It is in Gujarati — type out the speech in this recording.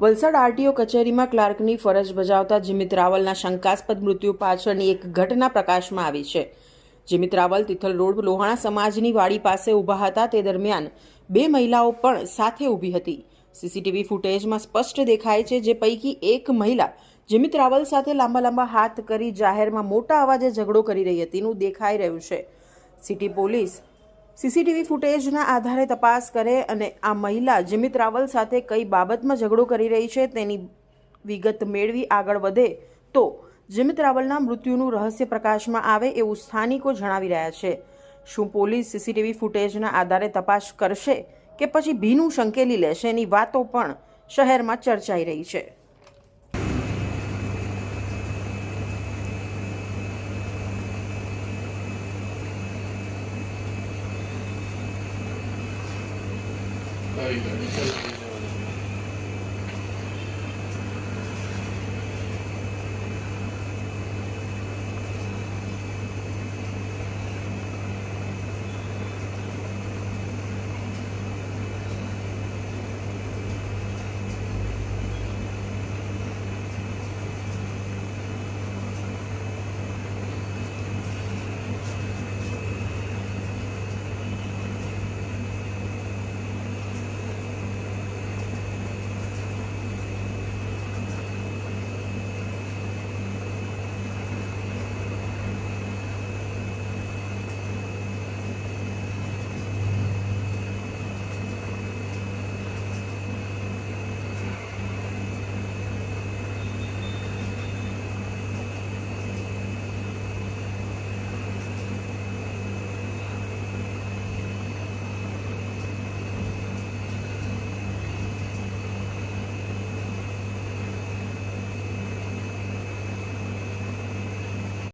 વલસાડ આરટીઓ કચેરીમાં ક્લાર્કની ફરજ બજાવતા જીમિત રાવલના શંકાસ્પદ મૃત્યુ પાછળની એક ઘટના પ્રકાશમાં આવી છે. જીમિત રાવલ તિથલ રોડ લોહાણા સમાજની વાડી પાસે ઊભા હતા. તે દરમિયાન બે મહિલાઓ પણ સાથે ઊભી હતી. સીસીટીવી ફૂટેજમાં સ્પષ્ટ દેખાય છે જે પૈકી એક મહિલા જીમિત રાવલ સાથે લાંબા લાંબા હાથ કરી જાહેરમાં મોટા અવાજે ઝઘડો કરી રહી હતીનું દેખાઈ રહ્યું છે. સિટી પોલીસ સીસીટીવી ફૂટેજના આધારે તપાસ કરે અને આ મહિલા જીમિત રાવલ સાથે કઈ બાબતમાં ઝઘડો કરી રહી છે તેની વિગત મેળવી આગળ વધે તો જીમિત રાવલના મૃત્યુનું રહસ્ય પ્રકાશમાં આવે એવું સ્થાનિકો જણાવી રહ્યા છે. શું પોલીસ સીસીટીવી ફૂટેજના આધારે તપાસ કરશે કે પછી ભીનું સંકેલી લેશે એની વાતો પણ શહેરમાં ચર્ચાઈ રહી છે. આવી ગયું